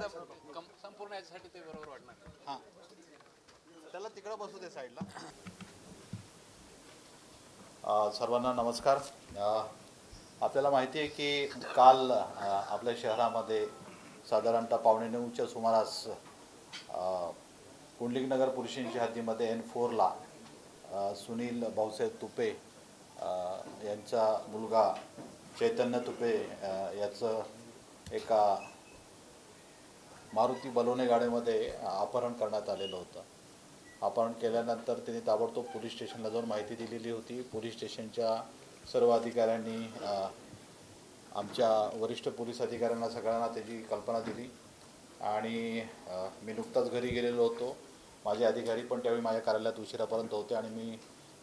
एकदम संपूर्ण याच्यासाठी ते बरोबर वाटणार हां. त्याला तिकडं बसू दे साईडला. सर्वांना नमस्कार. अ, आपल्याला माहिती आहे की काल अ, आपल्या शहरामध्ये साधारणतः पावणे नऊच्या सुमारास अ, कुंडलिकनगर स्टेशनच्या हद्दीमध्ये एन फोरला सुनील भाऊसाहेब तुपे अ, यांचा मुलगा चैतन्य तुपे अ, याचं एका मारुती बलोने गाडीमध्ये अपहरण करण्यात आलेलं होतं. अपहरण केल्यानंतर त्यांनी ताबडतोब पोलीस स्टेशनला जाऊन माहिती दिलेली होती. पोलीस स्टेशनच्या सर्व अधिकाऱ्यांनी आमच्या वरिष्ठ पोलीस अधिकाऱ्यांना सगळ्यांना त्याची कल्पना दिली आणि मी नुकताच घरी गेलेलो होतो. माझे अधिकारी पण त्यावेळी माझ्या कार्यालयात उशिरापर्यंत होते आणि मी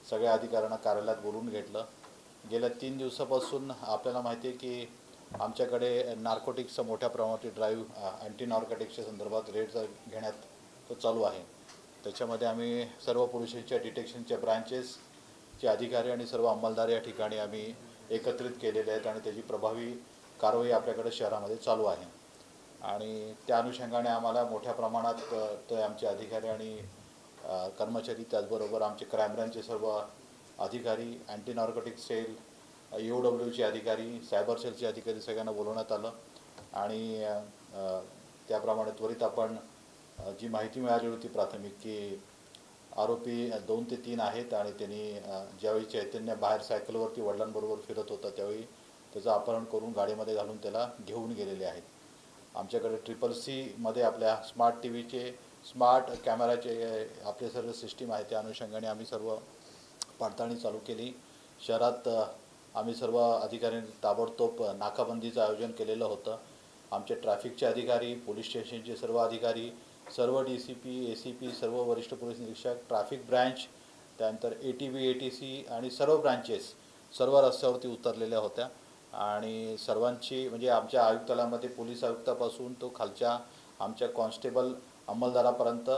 सगळ्या अधिकाऱ्यांना कार्यालयात बोलून घेतलं. गेल्या तीन दिवसापासून आपल्याला माहिती आहे की आमच्याकडे नार्कोटिक्सचा मोठ्या प्रमाणात ड्राईव्ह अँटी नार्कोटिक्सच्या संदर्भात रेड घेण्यात तो चालू आहे त्याच्यामध्ये आम्ही सर्व पोलिसांच्या डिटेक्शनच्या ब्रांचेसचे अधिकारी आणि सर्व अंमलदार या ठिकाणी आम्ही एकत्रित केलेले आहेत आणि त्याची प्रभावी कारवाई आपल्याकडे शहरामध्ये चालू आहे. आणि त्या अनुषंगाने आम्हाला मोठ्या प्रमाणात ते आमचे अधिकारी आणि कर्मचारी त्याचबरोबर आमचे क्राईम ब्रांचचे सर्व अधिकारी अँटी नार्कोटिक सेल यू डब्ल्यूचे अधिकारी सायबर सेलचे अधिकारी सगळ्यांना बोलवण्यात आलं. आणि त्याप्रमाणे त्वरित आपण जी माहिती मिळाली होती प्राथमिक की आरोपी दोन ते तीन आहेत आणि त्यांनी ज्यावेळी चैतन्य बाहेर सायकलवरती वडिलांबरोबर फिरत होता त्यावेळी त्याचं अपहरण करून गाडीमध्ये घालून त्याला घेऊन गेलेले आहेत. आमच्याकडे ट्रिपल सीमध्ये आपल्या स्मार्ट टी व्हीचे स्मार्ट कॅमेराचे आपले सर्व सिस्टीम आहे त्या अनुषंगाने आम्ही सर्व पडताळणी चालू केली. शहरात आम्ही सर्व अधिकाऱ्यांनी ताबडतोब नाकाबंदीचं आयोजन केलेलं होतं. आमचे ट्रॅफिकचे अधिकारी पोलीस स्टेशनचे सर्व अधिकारी सर्व D C P A C P सर्व वरिष्ठ पोलीस निरीक्षक ट्रॅफिक ब्रँच त्यानंतर A T B A T C आणि सर्व ब्रँचेस सर्व रस्त्यावरती उतरलेल्या होत्या. आणि सर्वांची म्हणजे आमच्या आयुक्तालयामध्ये पोलीस आयुक्तापासून तो खालच्या आमच्या कॉन्स्टेबल अंमलदारापर्यंत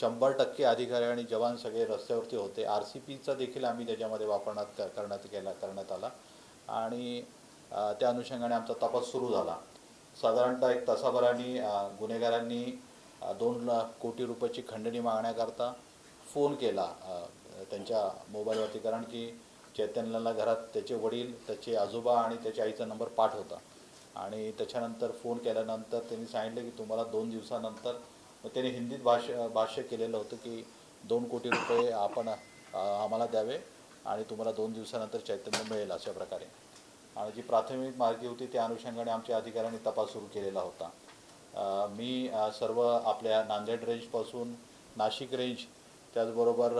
शंभर टक्के अधिकारी आणि जवान सगळे रस्त्यावरती होते. आर सी पीचा देखील आम्ही त्याच्यामध्ये वापरण्यात करण्यात केला करण्यात आला. आणि त्या अनुषंगाने आमचा तपास सुरू झाला. साधारणतः एक तासाभराने गुन्हेगारांनी दोन लाख कोटी रुपयाची खंडणी मागण्याकरता फोन केला त्यांच्या मोबाईलवरती. कारण की चैतन्यला घरात त्याचे वडील त्याचे आजोबा आणि त्याच्या आईचा नंबर पाठ होता. आणि त्याच्यानंतर फोन केल्यानंतर त्यांनी सांगितलं की तुम्हाला दोन दिवसानंतर मग त्यांनी हिंदीत भाष्य भाष्य केलेलं होतं की दोन कोटी रुपये आपण आम्हाला द्यावे आणि तुम्हाला दोन दिवसानंतर चैतन्य मिळेल अशा प्रकारे. आणि जी प्राथमिक माहिती होती त्या अनुषंगाने आमच्या अधिकाऱ्यांनी तपास सुरू केलेला होता. मी सर्व आपल्या नांदेड रेंजपासून नाशिक रेंज त्याचबरोबर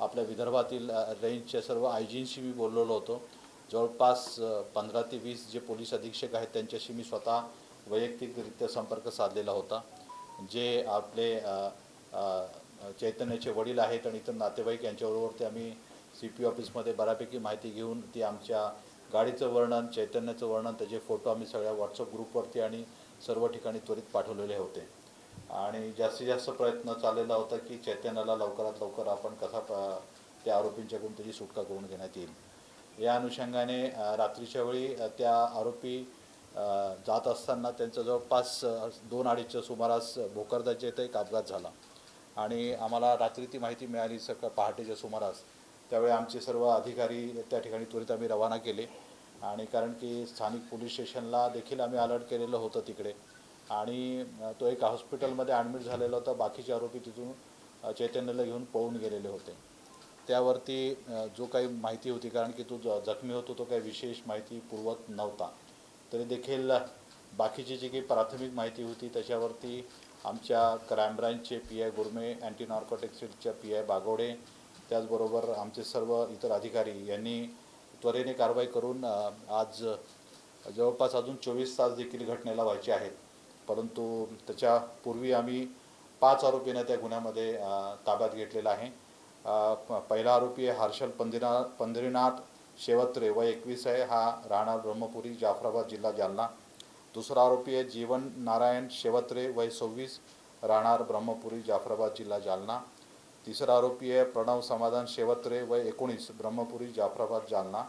आपल्या विदर्भातील रेंजच्या सर्व आयजींशी मी बोललेलो होतो. जवळपास पंधरा ते वीस जे पोलीस अधीक्षक आहेत त्यांच्याशी मी स्वतः वैयक्तिकरित्या संपर्क साधलेला होता. जे आपले चैतन्याचे वडील आहेत आणि इतर नातेवाईक यांच्याबरोबर ते आम्ही सी पी ऑफिसमध्ये बऱ्यापैकी माहिती घेऊन ती आमच्या गाडीचं वर्णन चैतन्याचं वर्णन त्याचे फोटो आम्ही सगळ्या व्हॉट्सअप ग्रुपवरती आणि सर्व ठिकाणी त्वरित पाठवलेले होते. आणि जास्तीत जास्त प्रयत्न चाललेला होता की चैतन्याला लवकरात लवकर आपण कसा त्या आरोपींच्याकडून त्याची सुटका करून घेण्यात येईल. या अनुषंगाने रात्रीच्या वेळी त्या आरोपी जात असताना त्यांचं जवळपास दोन अडीचच्या सुमारास भोकरदाच्या इथं एक अपघात झाला. आणि आम्हाला रात्री ती माहिती मिळाली सकाळ पहाटेच्या सुमारास. त्यावेळी आमचे सर्व अधिकारी त्या ठिकाणी त्वरित आम्ही रवाना केले. आणि कारण की स्थानिक पोलीस स्टेशनला देखील आम्ही अलर्ट केलेलं होतं तिकडे. आणि तो एक हॉस्पिटलमध्ये ॲडमिट झालेला होता. बाकीचे आरोपी तिथून चैतन्यला चैतन्याला घेऊन पळून गेलेले होते. त्यावरती जो काही माहिती होती कारण की तो जखमी होतो तो काही विशेष माहिती पुरवत नव्हता. तरी देखील बाकीची जी काही प्राथमिक माहिती होती त्याच्यावरती आमच्या क्राईम ब्रँचचे पी आय गुरमे अँटी नार्कोटिक्सच्या पी आय बागोडे त्याचबरोबर आमचे सर्व इतर अधिकारी यांनी त्वरेने कारवाई करून आज जवळपास अजून चोवीस तास देखील घटनेला व्हायचे आहेत. परंतु त्याच्यापूर्वी आम्ही पाच आरोपींना त्या गुन्ह्यामध्ये ताब्यात घेतलेला आहे. प- पहिला आरोपी आहे हर्षल पंदिना पंढरीनाथ शेवत्रे वय एकवीस आहे. हा राहणार ब्रह्मपुरी जाफराबाद जिल्हा जालना. दुसरा आरोपी आहे जीवन नारायण शेवत्रे वय सव्वीस राहणार ब्रह्मपुरी जाफराबाद जिल्हा जालना. तिसरा आरोपी आहे प्रणव समाधान शेवत्रे वय एकोणीस ब्रह्मपुरी जाफराबाद जालना.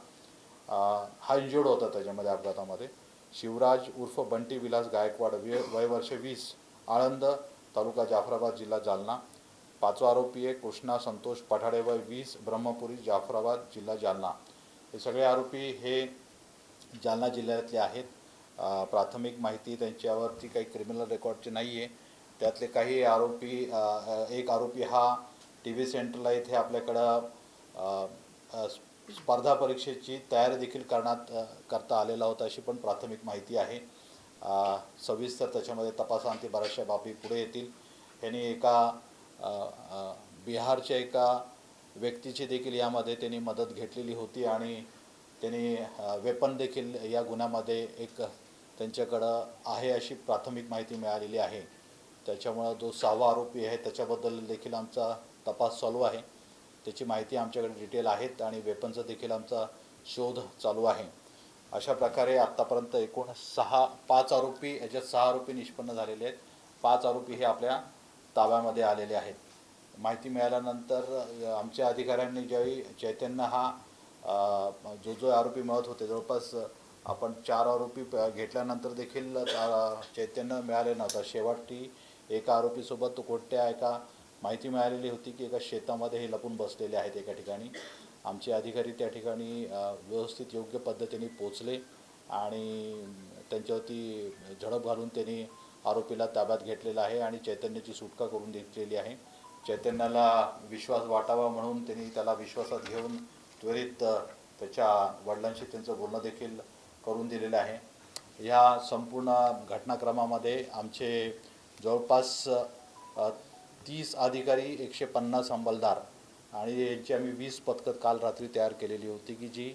हा इंजर्ड होता त्याच्यामध्ये अपघातामध्ये. शिवराज उर्फ बंटी विलास गायकवाड वय वय वर्ष वीस आळंद तालुका जाफराबाद जिल्हा जालना. पाचवा आरोपी आहे कृष्णा संतोष पठाडे वय वीस ब्रह्मपुरी जाफराबाद जिल्हा जालना. हे सगळे आरोपी हे जालना जिल्ह्यातले आहेत. प्राथमिक माहिती त्यांच्यावरती काही क्रिमिनल रेकॉर्डचे नाही आहे त्यातले काही आरोपी एक आरोपी हा टी व्ही सेंटरला इथे आपल्याकडं स्पर्धा परीक्षेची तयारी देखील करण्यात करता आलेला होता अशी पण प्राथमिक माहिती आहे. सविस्तर त्याच्यामध्ये तपासांती बऱ्याचशा बाबी पुढे येतील. यांनी एका बिहारच्या एका व्यक्तीची देखील यामध्ये त्यांनी मदत घेतलेली होती आणि त्यांनी वेपन देखील या गुन्ह्यामध्ये एक त्यांच्याकडं आहे अशी प्राथमिक माहिती मिळालेली आहे. त्याच्यामुळं जो सहावा आरोपी आहे त्याच्याबद्दल देखील आमचा तपास चालू आहे. त्याची माहिती आमच्याकडे डिटेल आहेत आणि वेपनचा देखील आमचा शोध चालू आहे. अशा प्रकारे आत्तापर्यंत एकूण सहा पाच आरोपी याच्यात सहा आरोपी निष्पन्न झालेले आहेत. पाच आरोपी हे आपल्या ताब्यामध्ये आलेले आहेत. माहिती मिळाल्यानंतर आमच्या अधिकाऱ्यांनी ज्यावेळी चैतन्य हा जो जो आरोपी मिळत होते जवळपास आपण चार आरोपी घेतल्यानंतर देखील चैतन्य मिळाले नव्हतं. शेवटी एका आरोपीसोबत तो कोट्या एका माहिती मिळालेली होती की एका शेतामध्ये हे लपून बसलेले आहेत एका ठिकाणी. आमचे अधिकारी त्या ठिकाणी व्यवस्थित योग्य पद्धतीने पोचले आणि त्यांच्यावरती झडप घालून त्यांनी आरोपीला ताब्यात घेतलेला आहे आणि चैतन्याची सुटका करून घेतलेली आहे. चैतन्याला विश्वास वाटावा म्हणून त्यांनी त्याला विश्वासात घेऊन त्वरित त्याच्या वडिलांशी त्यांचं बोलणं देखील करून दिलेलं आहे. ह्या संपूर्ण घटनाक्रमामध्ये आमचे जवळपास तीस अधिकारी एकशे पन्नास अंमलदार आणि यांची आम्ही वीस पथकं काल रात्री तयार केलेली होती की जी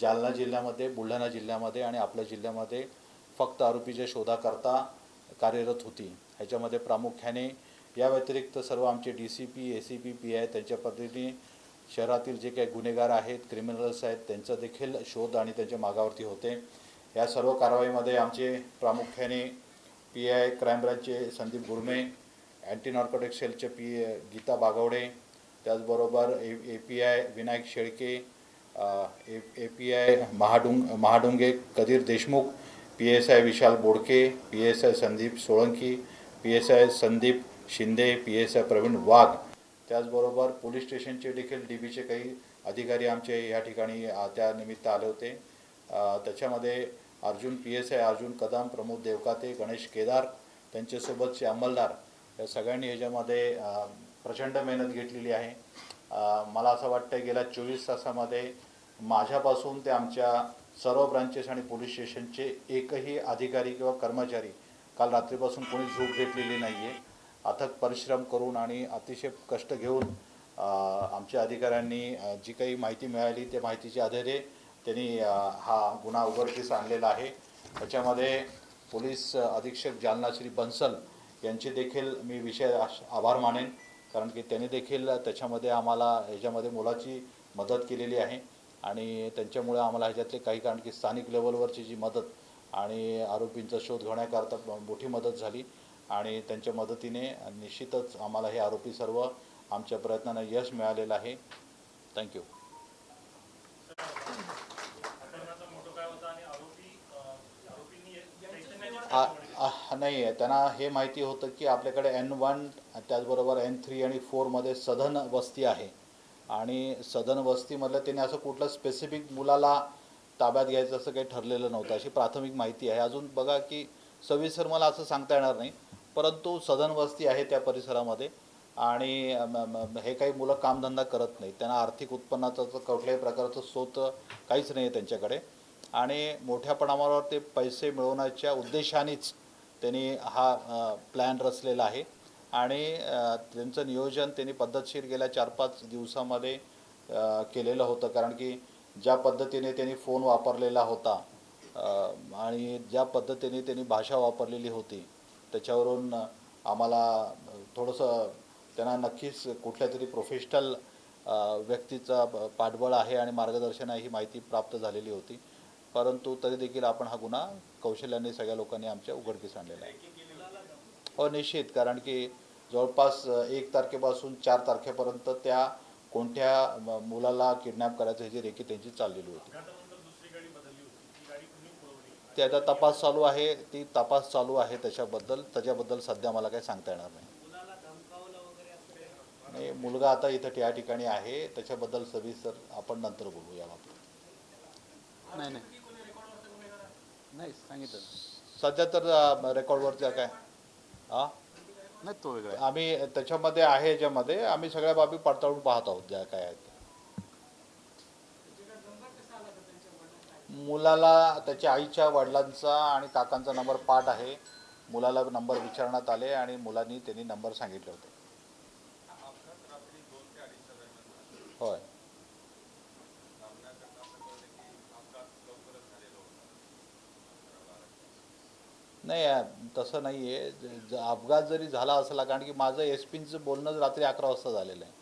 जालना जिल्ह्यामध्ये बुलढाणा जिल्ह्यामध्ये आणि आपल्या जिल्ह्यामध्ये फक्त आरोपीच्या शोधाकरता कार्यरत होती. ह्याच्यामध्ये प्रामुख्याने या व्यतिरिक्त सर्व आमचे D C P A C P P I त्यांच्या पद्धतीने शहरातील जे काही गुन्हेगार आहेत क्रिमिनल्स आहेत त्यांचा देखील शोध आणि त्यांच्या मागावरती होते. या सर्व कारवाईमध्ये आमचे प्रामुख्याने पी आय क्राईम ब्रँचचे संदीप गुरमे अँटी नॉर्कोटिक सेलचे पी गीता बागवडे त्याचबरोबर A A P I Vinayak Shelke A A P I Mahadung Mahadunge Kadhir Deshmukh P S I Vishal Bodke P S I Sandeep Solanki P S I Sandeep Shinde P S I Pravin Wagh. त्याचबरोबर police स्टेशनचे देखील D बीचे काही अधिकारी आमचे या ठिकाणी त्यानिमित्त त्या निमित्त आले होते. त्याच्यामध्ये Arjun P S I Arjun Kadam Pramod Devkate Ganesh Kedar त्यांच्यासोबतचे अंमलदार या सगळ्यांनी याच्यामध्ये प्रचंड मेहनत घेतलेली आहे. मला असं वाटतं गेल्या चोवीस तासामध्ये माझ्यापासून ते आमच्या सर्व ब्रांचेस आणि पोलीस स्टेशनचे एकही अधिकारी किंवा कर्मचारी काल रात्रीपासून कोणी झोप घेतलेली नाही आहे अथक परिश्रम करून आणि अतिशय कष्ट घेऊन आमच्या अधिकाऱ्यांनी जी काही माहिती मिळाली त्या माहितीच्या आधारे त्यांनी हा गुन्हा उघडकीस आणलेला आहे. त्याच्यामध्ये पोलीस अधीक्षक जालना श्री बन्सल यांचे देखील मी विषय आभार मानेन कारण की त्यांनी देखील त्याच्यामध्ये आम्हाला ह्याच्यामध्ये मोलाची मदत केलेली आहे आणि त्यांच्यामुळे आम्हाला ह्याच्यातले काही कारण की स्थानिक लेवलवरची जी मदत आणि आरोपींचा शोध घेण्याकरता मोठी मदत झाली. आणि त्यांच्या मदतीने निश्चितच आम्हाला हे आरोपी सर्व आमच्या प्रयत्नांना यश मिळालेलं आहे. थँक्यू नाही आहे त्यांना हे माहिती होतं की आपल्याकडे एन वन त्याचबरोबर एन थ्री आणि फोरमध्ये सधन वस्ती आहे. आणि सधन वस्तीमधलं त्यांनी असं कुठलं स्पेसिफिक मुलाला ताब्यात घ्यायचं असं काही ठरलेलं नव्हतं. अशी प्राथमिक माहिती आहे. अजून बघा की सविस्तर मला असं सांगता येणार नाही. परंतु सदनवस्ती आहे त्या परिसरामध्ये आणि हे काही मुलं कामधंदा करत नाहीत. त्यांना आर्थिक उत्पन्नाचा कुठल्याही प्रकारचं स्रोत काहीच नाही आहे त्यांच्याकडे. आणि मोठ्या प्रमाणावर ते पैसे मिळवण्याच्या उद्देशानेच त्यांनी हा प्लॅन रचलेला आहे. आणि त्यांचं नियोजन त्यांनी पद्धतशीर गेल्या चार पाच दिवसामध्ये केलेलं होतं. कारण की ज्या पद्धतीने त्यांनी फोन वापरलेला होता आणि ज्या पद्धतीने त्यांनी भाषा वापरलेली होती त्याच्यावरून आम्हाला थोडंसं त्यांना नक्कीच कुठल्या तरी प्रोफेशनल व्यक्तीचा पाठबळ आहे आणि मार्गदर्शन आहे ही माहिती प्राप्त झालेली होती. परंतु तरी देखील आपण हा गुन्हा कौशल्याने सगळ्या लोकांनी आमच्या उघडकीस आणलेला आहे. हो निश्चित. कारण की जवळपास एक तारखेपासून चार तारखेपर्यंत त्या कोणत्या मुलाला किडनॅप करायचं ह्याची रेखी त्यांची चाललेली होती अपघातानंतर दुसरी गाडी बदलली होती ती गाडी कुणी पुरवली ते आता तपास चालू आहे ती तपास चालू आहे त्याच्याबद्दल त्याच्याबद्दल सध्या मला काही सांगता येणार नाही. नाही मुलगा आता इथं त्या ठिकाणी आहे त्याच्याबद्दल सविस्तर आपण नंतर बोलू या बाबतीत. नाही नाही. नाही सांगितलं. सध्या तर रेकॉर्डवरच्या काय? हा नाही तो वेगळा. आम्ही त्याच्यामध्ये आहे याच्यामध्ये आम्ही सगळ्या बाबी पडताळून पाहत आहोत ज्या काय आहेत. मुलाला त्याच्या आईच्या वडिलांचा आणि काकांचा नंबर पाठ आहे. मुलाला नंबर विचारण्यात आले आणि मुलांनी त्यांनी नंबर सांगितले होते. होय. नाही तसं नाही आहे अपघात जरी झाला असला कारण की माझं एस पीचं बोलणं रात्री अकरा वाजता झालेलं आहे.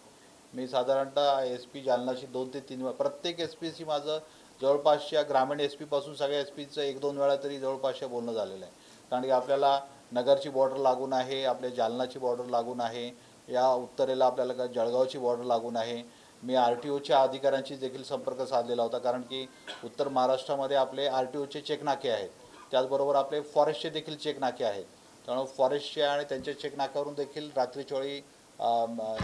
मी साधारणतः एस पी जालनाशी दोन ते तीन वेळा प्रत्येक एस पीशी माझं जवळपासच्या ग्रामीण एस पीपासून सगळ्या एस पीचं एक दोन वेळा तरी जवळपासच्या बोलणं झालेलं आहे. कारण की आपल्याला नगरची बॉर्डर लागून आहे आपल्या जालनाची बॉर्डर लागून आहे या उत्तरेला आपल्याला का- जळगावची बॉर्डर लागून आहे. मी आर टी ओच्या अधिकाऱ्यांशी देखील संपर्क साधलेला होता कारण की उत्तर महाराष्ट्रामध्ये आपले आर टी ओचे चेक नाके आहेत. त्याचबरोबर आपले फॉरेस्टचे देखील चेक नाके आहेत. त्यामुळे फॉरेस्टचे आणि त्यांच्या चेकनाक्यावरून देखील रात्रीच्या वेळी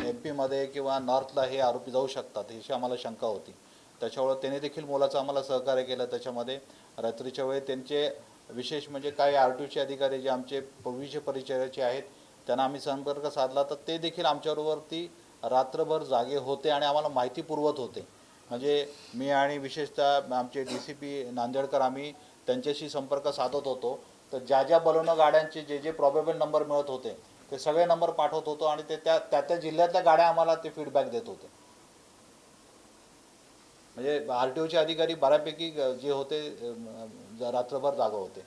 एम पीमध्ये किंवा नॉर्थला हे आरोपी जाऊ शकतात याची आम्हाला शंका होती. त्याच्यामुळे त्याने देखील मोलाचं आम्हाला सहकार्य केलं त्याच्यामध्ये. रात्रीच्या वेळी त्यांचे विशेष म्हणजे काही आर टी ओचे अधिकारी जे आमचे पूर्वीचे परिचयाचे आहेत त्यांना आम्ही संपर्क साधला तर ते देखील आमच्याबरोबरती रात्रभर जागे होते आणि आम्हाला माहिती पुरवत होते. म्हणजे मी आणि विशेषतः आमचे डी सी पी नांदेडकर आम्ही त्यांच्याशी संपर्क साधत होतो. तर ज्या ज्या बलवणं गाड्यांचे जे जे प्रॉबेबल नंबर मिळत होते ते सगळे नंबर पाठवत होतो आणि ते त्या त्या त्या जिल्ह्यातल्या गाड्या आम्हाला ते फीडबॅक देत होते. म्हणजे आर टी ओचे अधिकारी बऱ्यापैकी जे होते रात्रभर जागा होते.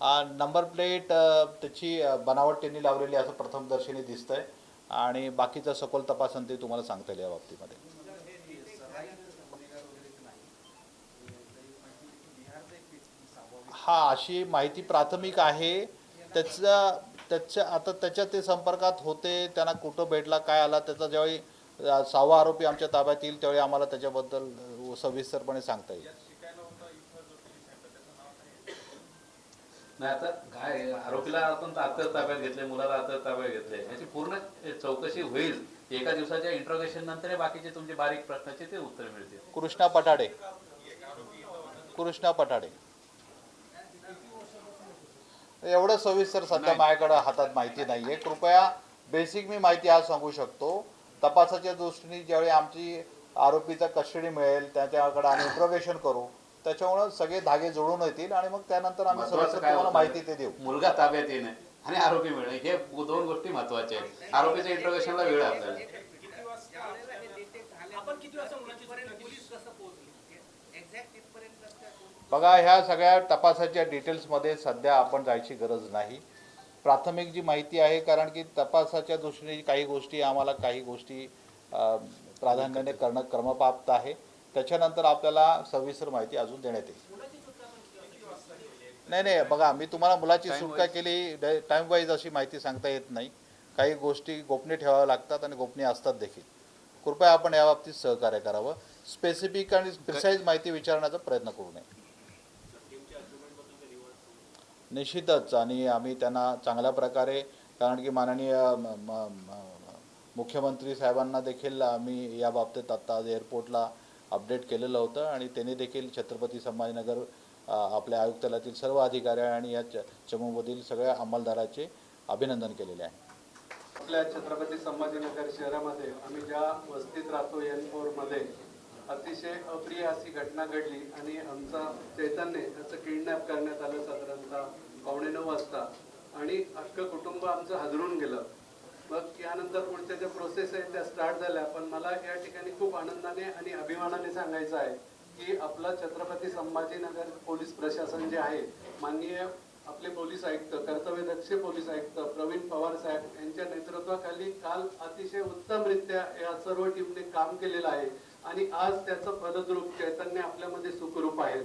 हा नंबर प्लेट त्याची बनावट त्यांनी लावलेली असं प्रथमदर्शनी दिसतंय. आणि बाकीचा सखोल तपासन ते तुम्हाला सांगता येईल या बाबतीमध्ये. हा अशी माहिती प्राथमिक आहे. त्याचा त्याच्या आता त्याच्या ते संपर्कात होते त्यांना कुठं भेटला काय आला त्याचा ज्यावेळी सहावा आरोपी आमच्या ताब्यात येईल त्यावेळी आम्हाला त्याच्याबद्दल सविस्तरपणे सांगता येईल. नाही आता काय आरोपीला आपण आता ताब्यात घेतले मुलाला आता ताब्यात घेतले याची पूर्ण चौकशी होईल. एका दिवसाच्या इंट्रोगेशन नंतर बाकीचे तुमचे बारीक प्रश्नाचे ते उत्तर मिळतील. कृष्णा पठाडे. कृष्णा पठाडे. एवढं सविस्तर सध्या माझ्याकडे हातात माहिती नाहीये. कृपया बेसिक मी माहिती आज सांगू शकतो. तपासाच्या दृष्टीने ज्यावेळी आमची आरोपीचा कस्टडी मिळेल त्याच्याकडे आम्ही इंट्रोगेशन करू त्याच्यामुळे सगळे धागे जोडून येतील आणि मग त्यानंतर आम्ही सविस्तर तुम्हाला? माहिती ते देऊ मुलगा ताब्यात येणे आणि आरोपी मिळणे हे दोन गोष्टी महत्त्वाच्या आहेत आरोपीच्या इंट्रोगेशनला वेळ आपल्याला? बघा ह्या सगळ्या तपासाच्या डिटेल्समध्ये सध्या आपण जायची गरज नाही प्राथमिक जी माहिती आहे कारण की तपासाच्या दृष्टीने काही गोष्टी आम्हाला काही गोष्टी प्राधान्याने करणं क्रमप्राप्त आहे. त्याच्यानंतर आपल्याला सविस्तर माहिती अजून देण्यात येईल. नाही नाही बघा मी तुम्हाला मुलाची सुटका केली टाइम वाईज अशी माहिती सांगता येत नाही. काही गोष्टी गोपनीय ठेवाव्या लागतात आणि गोपनीय असतात देखील. कृपया आपण या बाबतीत सहकार्य करावं. स्पेसिफिक आणि प्रिसाईज माहिती विचारण्याचा प्रयत्न करू नये. निश्चितच. आणि आम्ही त्यांना चांगल्या प्रकारे कारण की माननीय मुख्यमंत्री साहेबांना देखील आम्ही या बाबतीत आत्ता आज एअरपोर्टला अपडेट केलेलं होतं. आणि त्यांनी देखील छत्रपती संभाजीनगर आपल्या आयुक्तालयातील सर्व अधिकारी आणि या चमूमधील सगळ्या अंमलदाराचे अभिनंदन केलेले आहे. आपल्या छत्रपती संभाजीनगर शहरामध्ये आम्ही ज्या वस्तीत राहतो एन फोरमध्ये अतिशय अप्रिय अशी घटना घडली आणि आमचा चैतन्य त्याचं किडनॅप करण्यात आलं साधारणतः पावणे नऊ वाजता. आणि अख्खं कुटुंब आमचं हादरून गेलं. मग यानंतर पुढच्या ज्या प्रोसेस आहेत त्या स्टार्ट झाल्या. पण मला या ठिकाणी खूप आनंदाने आणि अभिमानाने सांगायचं आहे की आपला छत्रपती संभाजीनगर पोलीस प्रशासन जे आहे माननीय आपले पोलीस आयुक्त कर्तव्यदक्ष पोलीस आयुक्त प्रवीण पवार साहेब यांच्या नेतृत्वाखाली काल अतिशय उत्तमरित्या या सर्व टीमने काम केलेलं आहे. आणि आज त्याचं फलद्रूप चैतन्य आपल्यामध्ये सुखरूप आहे.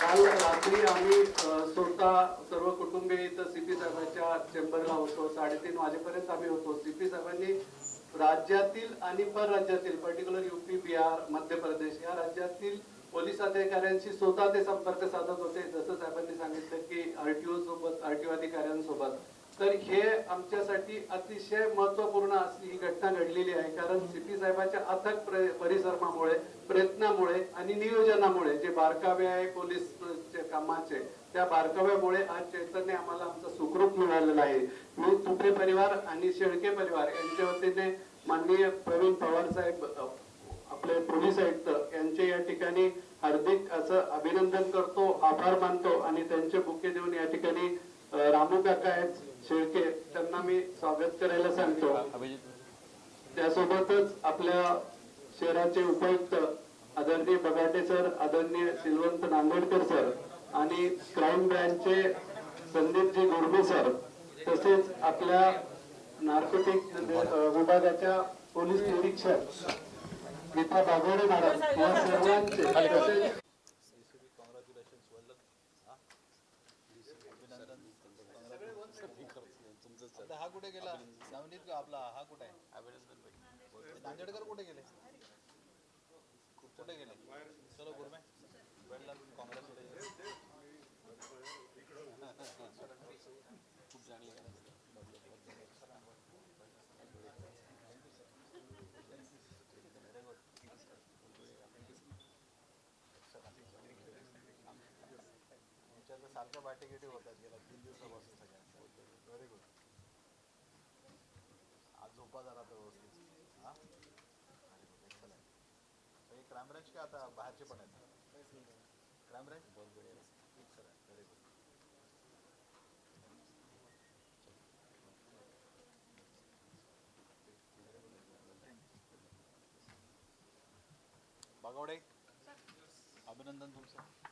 काल रात्री आम्ही स्वतः सर्व कुटुंबीय इथं सीपी साहेबांच्या चेंबरला होतो. साडेतीन वाजेपर्यंत आम्ही होतो. सीपी साहेबांनी राज्यातील आणि परराज्यातील पर्टिक्युलर युपी बिहार मध्य प्रदेश या राज्यातील पोलीस अधिकाऱ्यांशी स्वतः ते संपर्क साधत होते. जसं साहेबांनी सांगितलं की आरटीओ सोबत आरटीओ अधिकाऱ्यांसोबत. तर हे आमच्यासाठी अतिशय महत्त्वपूर्ण अशी ही घटना घडलेली आहे. कारण सिटी साहेबांच्या अथक परिश्रमामुळे प्रयत्नामुळे आणि नियोजनामुळे जे बारकावे आहे पोलीस कामाचे त्या बारकाव्यामुळे आज चैतन्य आम्हाला आमचं सुखरूप मिळालेलं आहे. मी तुपे परिवार आणि शेळके परिवार यांच्या वतीने माननीय प्रवीण पवार साहेब आपले पोलीस आयुक्त यांचे या ठिकाणी हार्दिक असं अभिनंदन करतो आभार मानतो आणि त्यांचे बुके देऊन या ठिकाणी रामू काका आहेत शेळके त्यांना मी स्वागत करायला सांगतो. त्यासोबतच आपल्या शहराचे उपायुक्त आदरणीय बगाटे सर आदरणीय सिलवंत नांदेडकर सर आणि क्राईम ब्रँचचे संदीपजी गुरबे सर तसेच आपल्या नार्कोटिक विभागाच्या पोलीस निरीक्षक गीता बागवडे मॅडम या सर्वांचे आता हा कुठे गेला? नवनीत का आपला? हा कुठे? आहे नांदेडकर कुठे गेले? कुठे गेले? चलो गुरमे वेल डन कॉंग्रॅच्युलेशन खूप चांगली तर सारख्या बाटेगिटी होतात गेल्या तीन दिवसापासून सगळ्या व्हेरी गुड आज झोपा जरा आता व्यवस्थित हा व्हेरी गुड एक्सलंट हे क्राईम ब्रँच का आता बाहेरचे पण आहेत. Crime branch excellent very good Bagwade अभिनंदन तुमचं.